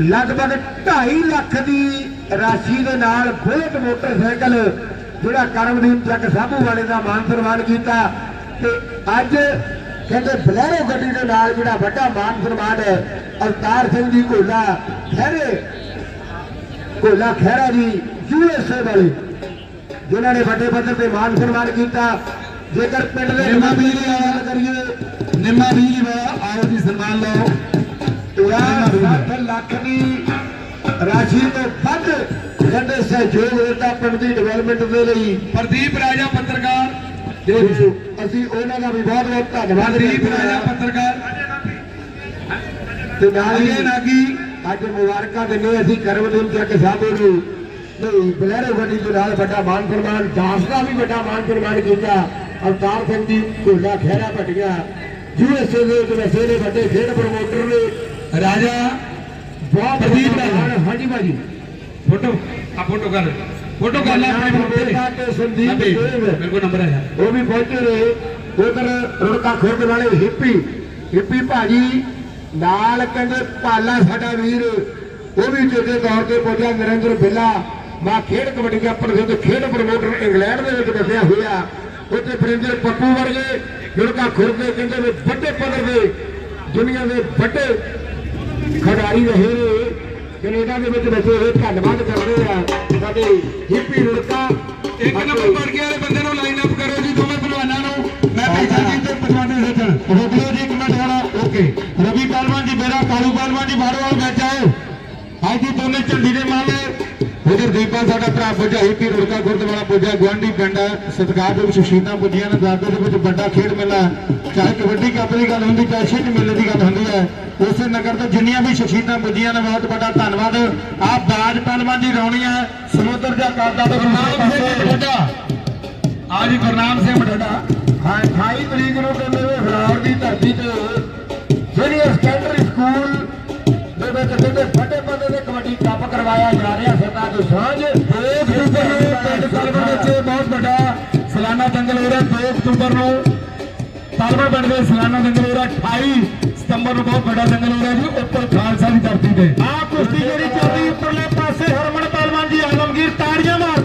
ਲਗਭਗ 2.5 ਲੱਖ ਦੀ ਰਾਸ਼ੀ ਦੇ ਨਾਲ ਬੁਲਟ ਮੋਟਰਸਾਈਕਲ ਜਿਹੜਾ ਕਰਮਦੀਪ ਚੱਕ ਸਾਬੂ ਵਾਲੇ ਦਾ ਮਾਨ ਸਨਮਾਨ ਕੀਤਾ। ਤੇ ਅੱਜ ਕਹਿੰਦੇ ਬਲੈਰੋ ਗੱਡੀ ਦੇ ਨਾਲ ਜਿਹੜਾ ਵੱਡਾ ਮਾਨ ਸਨਮਾਨ ਹੈ ਅਵਤਾਰ ਸਿੰਘ ਜੀ ਘੋਲਾ ਖਹਿਰੇ। ਘੋਲਾ ਖਹਿਰਾ ਜੀ ਯੂਐਸਏ ਵਾਲੇ। ਜਿਨ੍ਹਾਂ ਨੇ ਵੱਡੇ ਪੱਧਰ ਤੇ ਮਾਨ ਸਨਮਾਨ ਕੀਤਾ। ਜੇਕਰ ਪਿੰਡ ਦੇ ਨਿੰਮਾ ਦੀ ਗੱਲ ਕਰੀਏ ਨਿੰਮਾ ਵੀਰ ਵਾ ਆਓ ਜੀ ਸਨਮਾਨ ਲਓ। ਸੱਠ ਲੱਖ ਦੀ ਰਾਸ਼ੀ ਤੋਂ ਵੱਧ ਕਹਿੰਦੇ ਸਹਿਯੋਗ ਦਿੱਤਾ ਪਿੰਡ ਦੀ ਡਿਵੈਲਪਮੈਂਟ ਦੇ ਲਈ ਪ੍ਰਦੀਪ ਰਾਜਾ ਪੱਤਰਕਾਰ। ਤੇ ਅਸੀਂ ਉਹਨਾਂ ਦਾ ਵੀ ਬਹੁਤ ਬਹੁਤ ਧੰਨਵਾਦ ਪ੍ਰਦੀਪ ਕਰਦੇ ਰਾਜਾ ਹਾਂ ਪੱਤਰਕਾਰ ਤੇ ਨਾਲ ਅਜੇ ਹੀ ਨਾਗੀ ਅੱਜ ਮੁਬਾਰਕਾਂ ਦਿੰਦੇ ਅਸੀਂ ਕਰਮਦੀਪ ਚੱਕ ਸਾਹਿਬ ਨੂੰ। ਨਹੀਂ ਬਲੈਰੋ ਗੱਡੀ ਦੇ ਨਾਲ ਵੱਡਾ ਮਾਨ ਸਨਮਾਨ ਦਾਸ ਦਾ ਵੀ ਵੱਡਾ ਮਾਨ ਸਨਮਾਨ ਕੀਤਾ। ਅਵਤਾਰ ਸਿੰਘ ਜੀ ਢੋਲਾ ਖਹਿਰਾ ਭਟੀਆ ਯੂਐਸਏ ਦੇ ਵਸੇ ਨੇ ਵੱਡੇ ਖੇਡ ਪ੍ਰਮੋਟਰ ਨੇ ਰਾਜਾ ਬਹੁਤ ਪ੍ਰਦੀਪ ਹਾਂਜੀ ਭਾਜੀ। ਫੋਟੋ ਆ ਫੋਟੋ ਕਰ। ਫੋਟੋ ਕਰ ਲੈ ਆਪਣੇ ਬੇਟਾ ਤੇ ਸੰਦੀਪ ਮੇਰੇ ਕੋਲ ਨੰਬਰ ਹੈ ਉਹ ਵੀ ਪਹੁੰਚੇ ਨੇ। ਉਧਰ ਰੁੜਕਾ ਖੁਰਦ ਵਾਲੇ ਹਿੱਪੀ। ਹਿੱਪੀ ਭਾਜੀ ਨਾਲ ਕਹਿੰਦੇ ਪਾਲਾ ਸਾਡਾ ਵੀਰ। ਉਹ ਵੀ ਚੇਤੇ ਤੌਰ ਤੇ ਪਹੁੰਚਿਆ ਨਰਿੰਦਰ ਬਿੱਲਾ। ਮਾ ਖੇਡ ਕਬੱਡੀ ਦਾ ਪ੍ਰਸਿੱਧ ਖੇਡ ਪ੍ਰਮੋਟਰ ਇੰਗਲੈਂਡ ਦੇ ਵਿੱਚ ਵਸਿਆ ਹੋਇਆ। ਉੱਥੇ ਪ੍ਰਿੰਦਰ ਪੱਪੂ ਵਰਗੇ ਰੁੜਕਾ ਖੁਰਦ ਦੇ ਕਹਿੰਦੇ ਵੱਡੇ ਪੱਧਰ ਦੇ ਦੁਨੀਆ ਦੇ ਵੱਡੇ ਖਿਡਾਰੀ ਰਹੇ ਕੈਨੇਡਾ ਦੇ ਵਿੱਚ ਵਸੇ ਹੋਏ ਧੰਨਵਾਦ ਕਰਦੇ ਆ ਸਾਡੇ ਹਿੱਪੀ ਰੁੜਕਾ ਇੱਕ ਨੰਬਰ ਪੜ ਗਿਆ ਵਾਲੇ ਬੰਦੇ ਨੂੰ ਲਾਈਨ ਅਪ ਕਰੋ ਜੀ ਦੋਵੇਂ ਪਹਿਲਵਾਨਾਂ ਨੂੰ। ਮੈਂ ਭੇਜਾਂ ਜੀ ਤੇ ਪਟਵਾਨੇ ਸੱਜਣ ਰੁਕ ਲਓ ਜੀ ਇੱਕ ਮਿੰਟ ਜਰਾ ਓਕੇ। ਰਵੀ ਪਹਿਲਵਾਨ ਜੀ ਮੇਰਾ ਕਾਲੂ ਪਹਿਲਵਾਨ ਜੀ ਬਾਹਰੋਂ ਵਾਲ ਵਿੱਚ ਆਓ। ਅੱਜ ਜੀ ਦੋਨੇ ਝੰਡੀ ਦੇ ਮਾਲੇ ਉਧਰ ਦੀਪਾ ਸਾਡਾ ਭਰਾ ਹੀ ਪੀ ਰੁੜਕਾ ਗੁਰਦੁਆਰਾ ਪੁੱਜਾ ਗਵਾਂਢੀ ਪਿੰਡ ਹੈ ਸਤਿਕਾਰ ਦੇ ਵਿੱਚ ਸ਼ਹੀਦਾਂ ਪੁੱਜੀਆਂ ਨੇ ਦਾਦੇ ਦੇ ਵਿੱਚ ਵੱਡਾ ਖੇਡ ਮੇਲਾ। ਚਾਹੇ ਕਬੱਡੀ ਕੱਪ ਦੀ ਗੱਲ ਹੁੰਦੀ ਚਾਹੇ ਛਿੰਝ ਮੇਲੇ ਦੀ ਗੱਲ ਹੁੰਦੀ ਹੈ ਉਸੇ ਨਗਰ ਤੋਂ ਜਿੰਨੀਆਂ ਵੀ ਸ਼ਹੀਦਾਂ ਪੁੱਜੀਆਂ ਨੇ ਬਹੁਤ ਵੱਡਾ ਧੰਨਵਾਦ ਆਪ ਬਾਜ ਪਹਿਲਵਾਨ ਜੀ ਰੌਣੀ ਹੈ ਸਮੁੰਦਰ ਦਾ ਕਰਦਾ ਤੇ ਗੁਰਨਾਮ ਸਿੰਘ ਵੱਡਾ ਆ ਜੀ ਗੁਰਨਾਮ ਸਿੰਘ ਮਠੜਾ ਹਾਂ 28 ਤਰੀਕ ਨੂੰ ਕਹਿੰਦੇ ਵੇ ਫਲਾਵਰ ਦੀ ਧਰਤੀ ਤੇ ਸੀਨੀਅਰ ਸੈਕੰਡਰੀ ਦੇ ਵਿੱਚ ਕਹਿੰਦੇ ਫੱਟੇ ਪੱਤੇ ਦੇ ਕਬੱਡੀ ਕੱਪ ਕਰਵਾਇਆ ਜਾ ਰਿਹਾ ਸਤਾ ਤੋਂ ਸਾਂਝ 2 ਅਕਤੂਬਰ ਨੂੰ ਪਿੰਡ ਕਲਵਰ ਵਿੱਚ ਬਹੁਤ ਵੱਡਾ ਸਾਲਾਨਾ ਦੰਗਲ ਹੋ ਰਿਹਾ 2 ਅਕਤੂਬਰ ਨੂੰ ਕਲਵਰ ਪਿੰਡ ਦੇ ਸਾਲਾਨਾ ਦੰਗਲ ਹੋ ਰਿਹਾ 28 ਸਤੰਬਰ ਨੂੰ ਬਹੁਤ ਵੱਡਾ ਦੰਗਲ ਹੋ ਰਿਹਾ ਜੀ ਉੱਪਰ ਖਾਲਸਾ ਦੀ ਧਰਤੀ ਤੇ। ਆ ਕੁਸ਼ਤੀ ਜਿਹੜੀ ਚੱਲਦੀ ਉੱਪਰਲੇ ਪਾਸੇ ਹਰਮਨ ਪਹਿਲਵਾਨ ਜੀ ਆਲਮਗੀਰ ਤਾੜੀਆਂ ਮਾਰਦੇ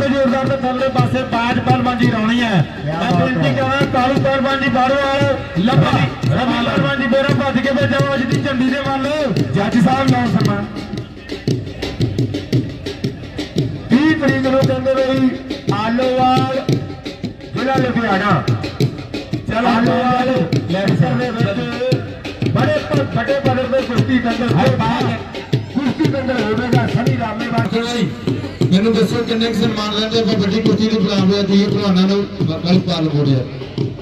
ਜ਼ੋਰਦਾਰ ਤੇ ਥੱਲੇ ਪਾਸੇ ਬਾਜ ਪਹਿਲਵਾਨ ਜੀ ਰੌਣੀ ਹੈ। ਮੈਂ ਬੇਨਤੀ ਕਰਾਂ ਕਾਲੂ ਪਹਿਲਵਾਨ ਜੀ ਬਾਹਰੋਂ ਆਓ। ਲੱਭਾ ਰਵੀ ਪਹਿਲਵਾਨ ਜੀ ਮੇਰਾ ਭੱਜ ਕੇ ਬਚਾਓ ਅੱਜ ਦੀ ਝੰਡੀ ਦੇ ਵੱਲ। ਜੱਜ ਸਾਹਿਬ ਲਓ ਸਮਾਂ। 30 ਤਰੀਕ ਨੂੰ ਕਹਿੰਦੇ ਵੀ ਆਲੋਵਾਲ ਜ਼ਿਲ੍ਹਾ ਲੁਧਿਆਣਾ। ਚਲੋ ਆਲੋਵਾਲ ਲੈਕਚਰ ਦੇ ਵਿੱਚ ਬੜੇ ਵੱਡੇ ਪੱਧਰ ਤੇ ਕੁਸ਼ਤੀ ਦੰਗਲ ਹੋਵੇਗਾ। ਕੁਸ਼ਤੀ ਦੰਗਲ ਹੋਵੇਗਾ ਸਨੀ ਰਾਮੇ ਵਾਸਤੇ ਮੈਨੂੰ ਦੱਸੋ ਕਿੰਨੇ ਕੁ ਸਨਮਾਨ ਲੈਂਦੇ ਆਪਾਂ ਵੱਡੀ ਕੁਸ਼ਤੀ ਦੀ ਬੁਲਾਉਂਦੇ ਆ ਤੁਸੀਂ ਭਲਵਾਨਾਂ ਨੂੰ ਕੱਲ ਪਾਲ ਬੋੜਿਆ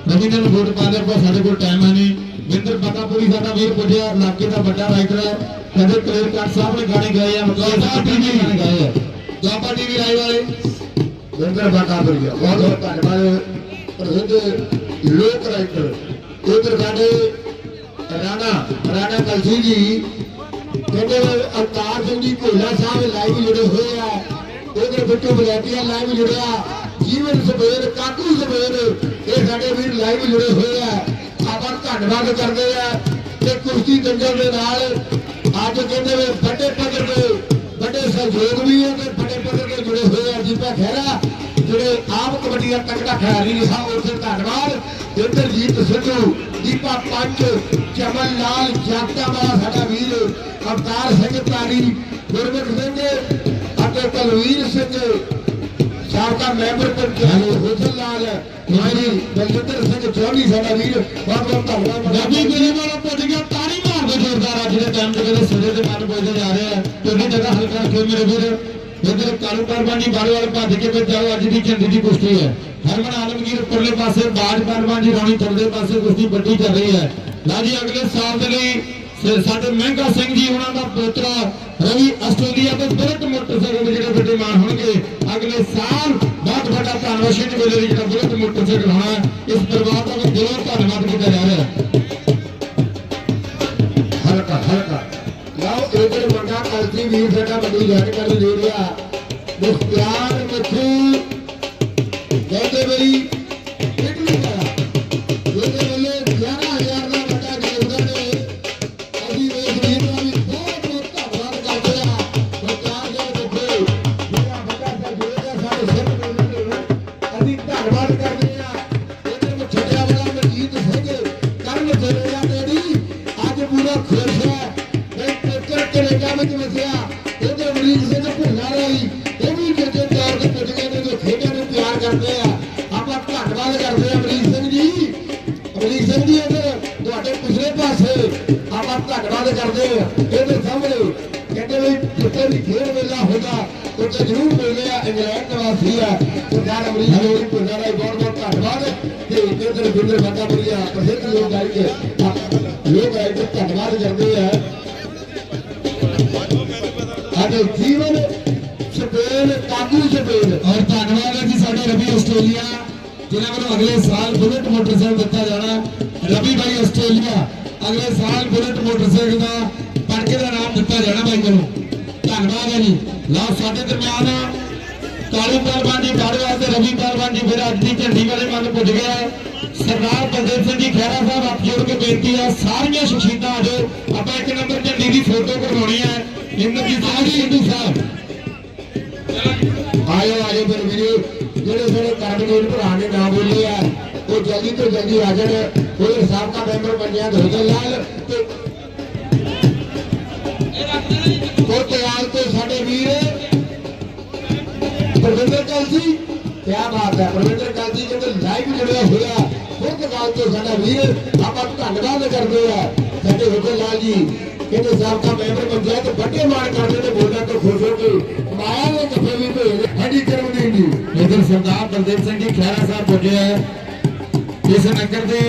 ਰਵੀ ਨੇ ਵੋਟ ਪਾ ਲਿਆ ਪਰ ਸਾਡੇ ਕੋਲ ਟਾਈਮ ਹੈ ਨਹੀਂ। ਵਿੰਦਰ ਬਾਕਾਪੁਰੀ ਸਾਡਾ ਵੀਰ ਪੁੱਜਿਆ ਇਲਾਕੇ ਦਾ ਵੱਡਾ ਰਾਈਟਰ ਹੈ। ਕਦੇ ਕਲੇਰ ਕੱਟ ਸਾਹਿਬ ਨੇ ਗਾਣੇ ਗਾਏ ਆ ਸਾਹਿਬ ਟੀਵੀ। ਗਾਣੇ ਗਾਏ ਆ। ਦੁਆਬਾ ਟੀਵੀ ਆਏ ਵਾਲੇ। ਵਿੰਦਰ ਬਾਕਾਪੁਰੀ ਬਹੁਤ ਬਹੁਤ ਧੰਨਵਾਦ। ਪ੍ਰਸਿੱਧ ਲੋਕ ਰਾਈਟਰ ਉਧਰ ਸਾਡੇ ਰਾਣਾ ਰਾਣਾ ਕਲਸੀ ਜੀ ਕਹਿੰਦੇ ਅਵਤਾਰ ਸਿੰਘ ਜੀ ਭੋਲਾ ਸਾਹਿਬ ਲਾਈਵ ਜੁੜੇ ਹੋਏ ਆ। ਉਧਰ ਬਿੱਟੂ ਬਲੈਟੀਆ ਲਾਈਵ ਜੁੜਿਆ। ਜੀਵਨ ਸਵੇਰ, ਕਾਕੂ ਸਵੇਰ, ਇਹ ਸਾਡੇ ਵੀਰ ਲਾਈਵ ਜੁੜੇ ਹੋਏ ਆ। ਆਪਾਂ ਧੰਨਵਾਦ ਕਰਦੇ ਆ ਤੇ ਕੁਸ਼ਤੀ ਦੰਗਲ ਦੇ ਨਾਲ ਅੱਜ ਕਹਿੰਦੇ ਵੇ ਵੱਡੇ ਪੱਧਰ ਤੇ, ਵੱਡੇ ਸਹਿਯੋਗ ਵੀ ਹੈ ਤੇ ਵੱਡੇ ਪੱਧਰ ਤੇ ਜੁੜੇ ਹੋਏ ਆ ਦੀਪਾ ਖਹਿਰਾ, ਜਿਹੜੇ ਆਪ ਕਬੱਡੀ ਦਾ ਤਕੜਾ ਖਿਡਾਰੀ ਨੇ। ਸਾਹਿਬ ਉਸੇ ਧੰਨਵਾਦ। ਇੰਦਰਜੀਤ ਸਿੱਧੂ, ਦੀਪਾ ਪੰਚ, ਚਮਨ ਲਾਲ ਜਾਪਤਾ ਵਾਲਾ ਸਾਡਾ ਵੀਰ, ਅਵਤਾਰ ਸਿੰਘ ਤਾਰੀ, ਗੁਰਮੁਖ ਸਿੰਘ ਅਤੇ ਕੁਲਵੀਰ ਸਿੰਘ ਸਾਬਕਾ ਮੈਂਬਰ ਪੰਚਾਇਤ ਹੁਸਨ ਲਾਲ ਮਾਜੀ ਬਲਜਿੰਦਰ ਸਿੰਘ ਚੌਧਰੀ ਸਾਡਾ ਵੀਰ ਬਹੁਤ ਬਹੁਤ ਧੰਨਵਾਦ। ਨਬੀ ਮੇਰੇ ਵੱਲੋਂ ਪੁੱਜ ਗਿਆ, ਤਾੜੀ ਮਾਰਦੇ ਜ਼ੋਰਦਾਰ ਅੱਜ ਦੇ ਟਾਈਮ ਤੇ ਕਹਿੰਦੇ ਸਿਰੇ ਦੇ ਮਨ ਪੁੱਜਦੇ ਜਾ ਰਹੇ ਆ। ਤੁਹਾਡੀ ਜਗ੍ਹਾ ਹਲਕਾ ਰੱਖਿਓ ਮੇਰੇ ਵੀਰ। ਇਧਰ ਕਾਲੂ ਪਰਵਾਨੀ ਬਾਲ ਵਾਲ ਭੱਜ ਕੇ ਤੇ ਜਾਓ, ਅੱਜ ਦੀ ਝੰਡੀ ਦੀ ਕੁਸ਼ਤੀ ਹੈ। ਹਰਮਨ ਆਲਮਗੀਰ ਉੱਪਰਲੇ ਪਾਸੇ, ਬਾਜ ਪਰਵਾਨ ਜੀ ਰੌਣੀ ਥੱਲੇ ਪਾਸੇ ਕੁਸ਼ਤੀ ਵੱਡੀ ਚੱਲ ਰਹੀ ਹੈ। ਲਓ ਜੀ, ਅਗਲੇ ਸਾਲ ਦੇ ਲਈ ਸਾਡੇ ਮਹਿੰਗਾ ਸਿੰਘ ਜੀ ਉਹਨਾਂ ਦਾ ਪੋਤਰਾ ਰਵੀ ਆਸਟ੍ਰੇਲੀਆ ਤੋਂ ਬੁਲਟ ਮੋਟਰਸਾਈਕਲ ਦੇ ਜਿਹੜੇ ਵੱਡੇ ਮਾਨ ਹੋਣਗੇ, ਅਗਲੇ ਸਾਲ ਬਹੁਤ ਵੱਡਾ ਧੰਨਵਾਦ ਸ਼ਿੰਝ ਵੇਲੇ ਦੀ ਜਿਹੜਾ ਬੁਲਟ ਮੋਟਰਸਾਈਕਲ ਹੋਣਾ ਇਸ ਪਰਿਵਾਰ ਦਾ ਵੀ ਦਿਲੋਂ ਧੰਨਵਾਦ ਕੀਤਾ ਜਾ ਰਿਹਾ ਹਲਕਾ ਹਲਕਾ। ਲਓ ਇਧਰ ਮੰਗਾ ਕਲਸੀ ਵੀਰ ਸਾਡਾ ਵੱਡੀ ਜਾਣਕਾਰੀ ਦੇ ਰਿਹਾ, ਮੁਖਤਿਆਰ ਮੱਥੂ ਕਹਿੰਦੇ ਬਈ ਕਹਿੰਦੇ ਵੀ ਖੇਡ ਮੇਲਾ ਹੁੰਦਾ ਉੱਥੇ ਜ਼ਰੂਰ ਮਿਲਦੇ ਆ, ਇੰਗਲੈਂਡ ਨਿਵਾਸੀ ਆ। ਸਰਦਾਰ ਅਮਰੀਕ ਜੀ ਭੁੱਲਾ ਦਾ ਬਹੁਤ ਬਹੁਤ ਧੰਨਵਾਦ। ਤੇ ਇੱਧਰ ਬਿੰਦਰ ਬੰਦਾ ਪ੍ਰਸਿੱਧ ਲੋਕ ਆਈ ਲੋਕ ਆਈ ਧੰਨਵਾਦ ਕਰਦੇ ਆ। ਅੱਜ ਜੀਵਨ ਸਪੇਨ, ਕਾਬੂ ਸਪੇਨ। ਔਰ ਧੰਨਵਾਦ ਹੈ ਜੀ ਸਾਡੇ ਰਵੀ ਆਸਟ੍ਰੇਲੀਆ, ਜਿਨ੍ਹਾਂ ਵੱਲੋਂ ਅਗਲੇ ਸਾਲ ਬੁਲਟ ਮੋਟਰਸਾਈਕਲ ਦਿੱਤਾ ਜਾਣਾ। ਰਵੀ ਬਾਈ ਆਸਟ੍ਰੇਲੀਆ, ਅਗਲੇ ਸਾਲ ਬੁਲਟ ਮੋਟਰਸਾਈਕਲ ਦਾ ਪੜਕੇ ਦਾ ਨਾਮ ਦਿੱਤਾ ਜਾਣਾ ਬਾਈ ਵੱਲੋਂ ਧੰਨਵਾਦ ਹੈ ਜੀ ਲਓ, ਸਾਡੇ ਦਰਮਿਆਨ ਕਾਲੂ ਪਹਿਲਵਾਨ ਜੀ ਬਾੜਵਾਲ ਤੇ ਰਵੀ ਪਹਿਲਵਾਨ ਜੀ ਫਿਰ ਅੱਜ ਦੀ ਝੰਡੀ ਵਾਲੇ ਮੰਨ ਪੁੱਜ ਗਿਆ ਸਰਦਾਰ ਬਲਦੇਵ ਸਿੰਘ ਜੀ, ਖਹਿਰਾ ਸਾਹਿਬ ਹੱਥ ਜੋੜ ਕੇ ਬੇਨਤੀ ਹੈ ਸਾਰੀਆਂ ਸ਼ਖਸੀਅਤਾਂ ਆ ਜਾਓ। ਆਪਾਂ ਇੱਕ ਨੰਬਰ ਝੰਡੀ ਦੀ ਫੋਟੋ ਕਰਵਾਉਣੀ ਹੈ ਇੰਦਰਜੀਤ ਸਿੰਘ ਜੀ ਸਾਹਿਬ। ਆਇਓ ਆਇਓ ਫਿਰ ਵੀਰੇ। ਜਿਹੜੇ ਸਾਡੇ ਕਾਰਡਿਨੇਟ ਭਰਾ ਨੇ ਨਾਮ ਬੋਲੇ ਆ ਉਹ ਜਲਦੀ ਤੋਂ ਜਲਦੀ ਆ ਜਾਣ। ਉਹ ਸਾਬਕਾ ਮੈਂਬਰ ਬਣਿਆ ਧੋਜਲ ਲਾਲ ਤੇ ਕੋਤਵਾਲ ਤੋਂ ਸਾਡੇ ਵੀਰ ਪ੍ਰਵਿੰਦਰ ਕਲਸੀ ਕੀ ਬਾਤ ਹੈ, ਪ੍ਰਵਿੰਦਰ ਕਲਸੀ ਜਿਹੜੇ ਲਾਈਵ ਜੁੜਿਆ ਹੋਇਆ ਪੁਰਤਗਾਲ ਤੋਂ ਸਾਡਾ ਵੀਰ, ਆਪਾਂ ਧੰਨਵਾਦ ਕਰਦੇ ਆ ਸਾਡੇ ਹੁਕਮ ਲਾਲ ਜੀ ਕਹਿੰਦੇ ਸਾਬਕਾ ਮੈਂਬਰ ਪੰਚਾਇਤ ਵੱਡੇ ਮਾਣ ਕਰਦੇ ਨੇ, ਬੋਲਣ ਤੋਂ ਖੁਸ਼ ਹੋ ਕੇ ਮਾਇਆ ਦੇ ਕੱਪੇ ਵੀ ਭੇਜ ਹਾਂਜੀ ਕਰਮਦੀਨ ਜੀ। ਇਧਰ ਸਰਦਾਰ ਬਲਦੇਵ ਸਿੰਘ ਜੀ, ਖਹਿਰਾ ਸਾਹਿਬ ਪੁੱਜੇ ਹੈ ਇਸ ਨਗਰ ਦੇ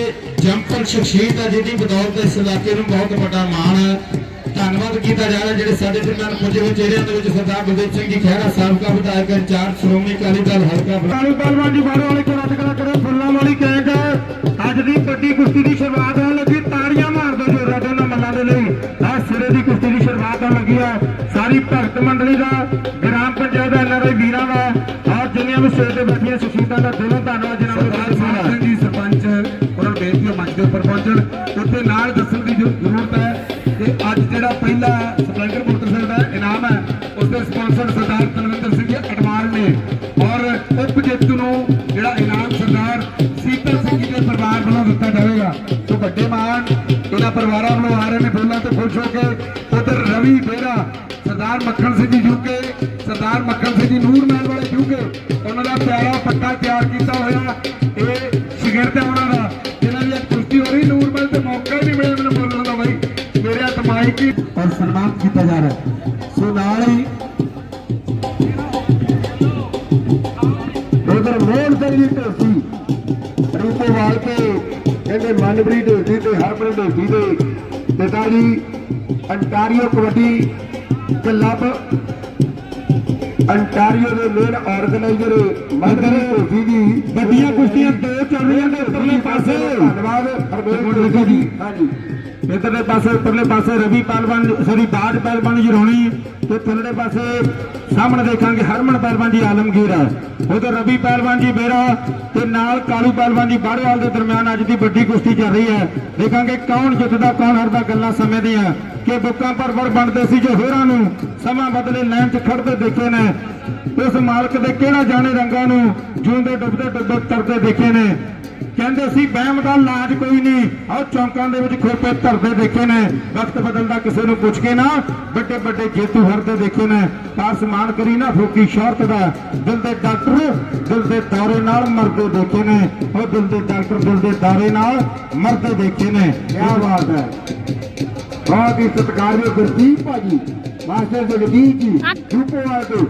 ਜੰਪਰ ਸ਼ਖਸੀਅਤ ਹੈ ਜਿਹਦੀ ਬਦੌਲਤ ਇਸ ਇਲਾਕੇ ਨੂੰ ਬਹੁਤ ਵੱਡਾ ਮਾਣ ਹੈ ਧੰਨਵਾਦ ਕੀਤਾ ਜਾ ਰਿਹਾ ਜਿਹੜੇ ਸਾਡੇ ਦਰਮਿਆਨ ਪੁੱਜੇ ਹੋਏ ਚਿਹਰਿਆਂ ਦੇ ਵਿੱਚ ਸਰਦਾਰ ਬਲਦੇਵ ਸਿੰਘ ਜੀ ਖਹਿਰਾ ਸਾਹਿਬ ਦਾ ਵਿਧਾਇਕ ਇੰਚਾਰਜ ਸ਼੍ਰੋਮਣੀ ਅਕਾਲੀ ਦਲ ਹਲਕਾ ਕਾਲੂ ਪਹਿਲਵਾਨ ਜੀ ਬਾਰੋ ਵਾਲੇ ਕੋਲ ਕਰਾ ਕਰੋ ਫੁੱਲਾਂ ਵਾਲੀ ਕੈਂਕ ਅੱਜ ਦੀ ਵੱਡੀ ਕੁਸ਼ਤੀ ਦੀ ਸ਼ੁਰੂਆਤ ਹੋਣ ਲੱਗੀ ਤਾੜੀਆਂ ਮਾਰ ਦਿਓ ਜੋਰਾਂ ਦੇ ਨਾਲ ਮੱਲਾਂ ਦੇ ਲਈ। ਆ ਸਿਰੇ ਦੀ ਕੁਸ਼ਤੀ ਦੀ ਸ਼ੁਰੂਆਤ ਹੋਣ ਲੱਗੀ ਆ ਸਾਰੀ ਭਗਤ ਮੰਡਲੀ ਦਾ ਗ੍ਰਾਮ ਪੰਚਾਇਤ ਐਨਆਰਆਈ ਵੀਰਾਂ ਦਾ ਔਰ ਜਿੰਨੀਆਂ ਵੀ ਸਟੇਜ ਤੇ ਬੈਠੀਆਂ ਸ਼ਖਸੀਅਤਾਂ ਦਾ ਦਿਲੋਂ ਧੰਨਵਾਦ ਸਿੰਘ ਜੀ ਸਰਪੰਚ ਉਹਨਾਂ ਬੇਨਤੀ ਹੈ ਮੰਚ ਦੇ ਉੱਪਰ ਪਹੁੰਚਣ। ਉੱਥੇ ਨਾਲ ਦੱਸਣ ਦੀ ਜ਼ਰੂ- ਜ਼ਰੂਰਤ ਹੈ ਕਿ ਅੱਜ ਜਿਹੜਾ ਪਹਿਲਾ ਸਪਲੈਂਡਰ ਮੋਟਰਸਾਈਕਲ ਦਾ ਇਨਾਮ ਹੈ ਉਸ ਦੇ ਸਪਾਂਸਰ ਸਰਦਾਰ ਤਲਵਿੰਦਰ ਸਿੰਘ ਜੀ ਅਡਵਾਲ ਨੇ। ਔਰ ਉਪ ਜੇਤੂ ਨੂੰ ਜਿਹੜਾ ਇਨਾਮ ਸਰਦਾਰ ਸੀਤਲ ਸਿੰਘ ਜੀ ਦੇ ਪਰਿਵਾਰ ਵੱਲੋਂ ਦਿੱਤਾ ਜਾਵੇਗਾ। ਸੋ ਵੱਡੇ ਮਾਨ ਇਹਨਾਂ ਪਰਿਵਾਰਾਂ ਵੱਲੋਂ ਆ ਰਹੇ ਨੇ ਫੁੱਲਾਂ ਤੇ ਖੁਸ਼ ਹੋ ਕੇ। ਉਧਰ ਰਵੀ ਬੇਰਾ ਸਰਦਾਰ ਮੱਖਣ ਸਿੰਘ ਜੀ UK Sardar Makhan Singh ji Noor Ontario kabaddi club Ontario ਦੇ ਮੇਨ ਆਰਗੇਨਾਈਜ਼ਰ ਮਨਪ੍ਰੀਤ ਢੋਸੀ ਜੀ ਵੱਡੀਆਂ ਕੁਸ਼ਤੀਆਂ ਦੋ ਚੱਲ ਰਹੀਆਂ ਨੇ ਉੱਪਰਲੇ ਪਾਸੇ। ਧੰਨਵਾਦ ਹਰਮੇਲ ਢੋਸੀ ਜੀ। ਹਾਂਜੀ। ਇਧਰਲੇ ਪਾਸੇ ਉੱਪਰਲੇ ਪਾਸੇ ਰਵੀ ਪਹਿਲਵਾਨ ਸੋਰੀ ਬਾਜ ਪਹਿਲਵਾਨ ਜੀ ਰੋਣੀ ਤੇ ਥੱਲੜੇ ਪਾਸੇ ਸਾਹਮਣੇ ਦੇਖਾਂਗੇ ਹਰਮਨ ਪਹਿਲਵਾਨ ਜੀ ਆਲਮਗੀਰ। ਹੈ ਉਧਰ ਰਵੀ ਪਹਿਲਵਾਨ ਜੀ ਬੇਰਾ ਤੇ ਨਾਲ ਕਾਲੂ ਪਹਿਲਵਾਨ ਜੀ ਬਾੜਵਾਲ ਦੇ ਦਰਮਿਆਨ ਅੱਜ ਦੀ ਵੱਡੀ ਕੁਸ਼ਤੀ ਚੱਲ ਰਹੀ ਹੈ। ਦੇਖਾਂਗੇ ਕੌਣ ਜਿੱਤਦਾ ਕੌਣ ਹਾਰਦਾ ਗੱਲਾਂ ਸਮੇਂ ਦੀਆਂ। ਕਿ ਬੁੱਕਾਂ ਪਰ ਵਰ ਬਣਦੇ ਸੀ ਜੋ ਹੋਰਾਂ ਨੂੰ ਸਮਾਂ ਬਦਲੇ ਲੈਣ 'ਚ ਖੜਦੇ ਦੇਖੇ ਨੇ। ਉਸ ਮਾਲਕ ਦੇ ਕਿਹੜਾ ਜਾਣੇ ਰੰਗਾਂ ਨੂੰ ਜੂੰਦੇ ਡੁੱਬਦੇ ਡੁੱਬਦੇ ਤਰਦੇ ਦੇਖੇ ਨੇ। ਕਹਿੰਦੇ ਸੀ, ਬਹਿਮ ਦਾ ਲਾਜ ਕੋਈ ਨਹੀਂ, ਆਹ ਚੌਂਕਾਂ ਦੇ ਵਿੱਚ ਖੋਪੇ ਧਰਦੇ ਦੇਖੇ ਨੇ। ਵਕਤ ਬਦਲਦਾ ਕਿਸੇ ਨੂੰ ਪੁੱਛ ਕੇ ਨਾ, ਵੱਡੇ ਵੱਡੇ ਜੇਤੂ ਹਰਦੇ ਦੇਖੇ ਨੇ। ਆਸਮਾਨ ਕਰੀ ਨਾ ਫੋਕੀ ਸ਼ੌਹਰਤ ਦਾ, ਦਿਲ ਦੇ ਡਾਕਟਰ ਦਿਲ ਦੇ ਦੌਰੇ ਨਾਲ ਮਰਦੇ ਦੇਖੇ ਨੇ। ਉਹ ਦਿਲ ਦੇ ਡਾਕਟਰ ਦਿਲ ਦੇ ਦੌਰੇ ਨਾਲ ਮਰਦੇ ਦੇਖੇ ਨੇ। ਕੀ ਬਾਤ ਹੈ। ਬਹੁਤ ਹੀ ਸਤਿਕਾਰਯੋਗ ਗੁਰਦੀਪ ਭਾਜੀ ਮਾਸਟਰ ਜਗਦੀਪ ਜੀ ਰੂਪੋਵਾਲ ਤੋਂ